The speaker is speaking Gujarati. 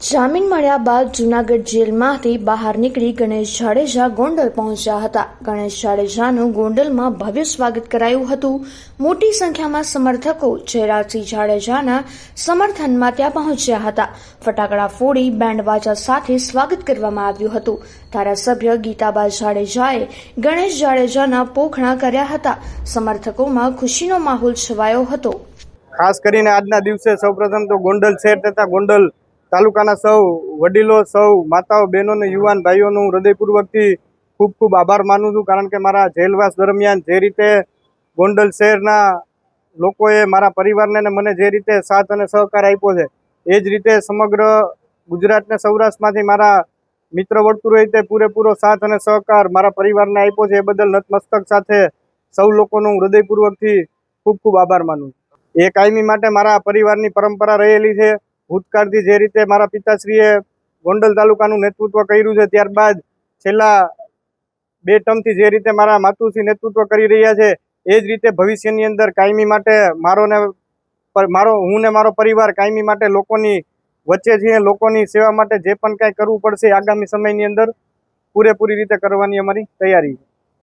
જામીન મળ્યા બાદ જૂનાગઢ જેલમાંથી બહાર નીકળી ગણેશ જાડેજા ગોંડલ પહોંચ્યા હતા. ગણેશ જાડેજાનું ગોંડલમાં ભવ્ય સ્વાગત કરાયું હતું. મોટી સંખ્યામાં સમર્થકો જયરાજસિંહ જાડેજાના સમર્થનમાં ત્યાં પહોંચ્યા હતા. ફટાકડા ફોડી બેન્ડ વાજા સાથે સ્વાગત કરવામાં આવ્યું હતું. ધારાસભ્ય ગીતાબા જાડેજાએ ગણેશ જાડેજાના પોખણા કર્યા હતા. સમર્થકોમાં ખુશીનો માહોલ છવાયો હતો. ખાસ કરીને આજના દિવસે સૌપ્રથમ તો ગોંડલ શહેર તથા ગોંડલ તાલુકાના સૌ વડીલો, સૌ માતાઓ બહેનો અને યુવાન ભાઈઓનું હૃદયપૂર્વકથી ખૂબ ખૂબ આભાર માનું છું, કારણ કે મારા જેલવાસ દરમિયાન જે રીતે ગોંડલ શહેરના લોકોએ મારા પરિવારને અને મને જે રીતે સાથ અને સહકાર આપ્યો છે, એ જ રીતે સમગ્ર ગુજરાત ને સૌરાષ્ટ્રમાંથી મારા મિત્ર વર્તુળોએ તે પૂરેપૂરો સાથ અને સહકાર મારા પરિવારને આપ્યો છે, એ બદલ નતમસ્તક સાથે સૌ લોકોનો હૃદયપૂર્વકથી ખૂબ ખૂબ આભાર માનું એ કાયમી માટે મારા પરિવારની પરંપરા રહેલી છે ભૂતકાળથી જે રીતે મારા પિતાશ્રીએ ગોંડલ તાલુકાનું નેતૃત્વ કર્યું છે, ત્યારબાદ છેલ્લા બે ટર્મથી જે રીતે મારા માતુશ્રી નેતૃત્વ કરી રહ્યા છે, એ જ રીતે ભવિષ્યની અંદર કાયમી માટે મારો ને મારો, હું ને મારો પરિવાર કાયમી માટે લોકોની વચ્ચે છીએ, લોકોની સેવા માટે જે પણ કાંઈ કરવું પડશે આગામી સમયની અંદર પૂરેપૂરી રીતે કરવાની અમારી તૈયારી છે.